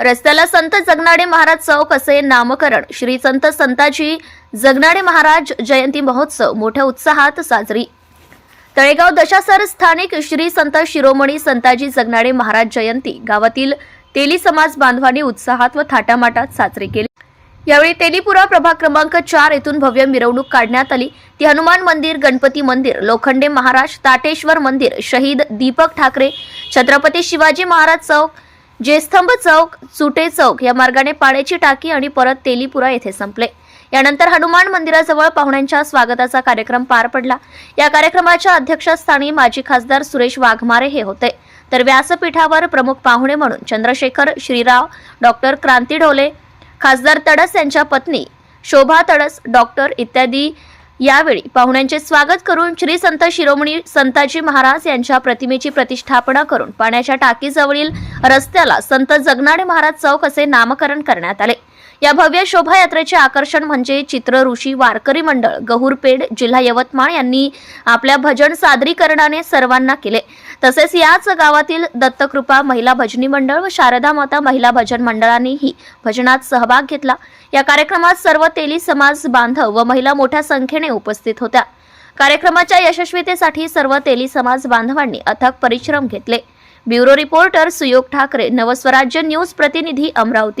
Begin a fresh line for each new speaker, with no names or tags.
रस्त्याला संत जगनाडे महाराज चौक असे नामकरण. श्री संत संताजी जगनाडे महाराज जयंती महोत्सव मोठ्या उत्साहात साजरी. तळेगाव दशासर स्थानिक श्री संत शिरोमणी संताजी जगनाडे महाराज जयंती गावातील तेली समाज बांधवांनी उत्साहात व थाटामाटात साजरी केली. यावेळी तेलीपुरा प्रभाग क्रमांक चार येथून भव्य मिरवणूक काढण्यात आली. ती हनुमान मंदिर गणपती मंदिर लोखंडे महाराज ताटेश्वर मंदिर शहीद दीपक ठाकरे छत्रपती शिवाजी महाराज चौक जेस्तंभ चौक चुटे चौक या मार्गाने पाण्याची टाकी आणि परत तेलीपुरा येथे संपले. यानंतर हनुमान मंदिराजवळ पाहुण्यांच्या स्वागताचा कार्यक्रम पार पडला. या कार्यक्रमाच्या अध्यक्षस्थानी माजी खासदार सुरेश वाघमारे हे होते. तर व्यासपीठावर प्रमुख पाहुणे म्हणून चंद्रशेखर श्रीराव डॉक्टर क्रांती ढोले खासदार तडस यांच्या पत्नी शोभा तडस डॉक्टर इत्यादी यावेळी पाहुण्यांचे स्वागत करून श्री संत शिरोमणी संताजी महाराज यांच्या प्रतिमेची प्रतिष्ठापना करून पाण्याच्या टाकीजवळील रस्त्याला संत जगनाडे महाराज चौक असे नामकरण करण्यात आले. या भव्य शोभायात्रेचे आकर्षण म्हणजे चित्र ऋषी वारकरी मंडळ गहुरपेड जिल्हा यवतमाळ यांनी आपल्या भजन सादरीकरणाने सर्वांना केले. तसेच याच गावातील दत्तकृपा महिला भजनी मंडळ व शारदा माता महिला भजन मंडळांनीही भजनात सहभाग घेतला. या कार्यक्रमात सर्व तेली समाज बांधव व महिला मोठ्या संख्येने उपस्थित होत्या. कार्यक्रमाच्या यशस्वीतेसाठी सर्व तेली समाज बांधवांनी अथक परिश्रम घेतले. Bureau reporter Suyog Thakare Navswarajya news प्रतिनिधी Amravati.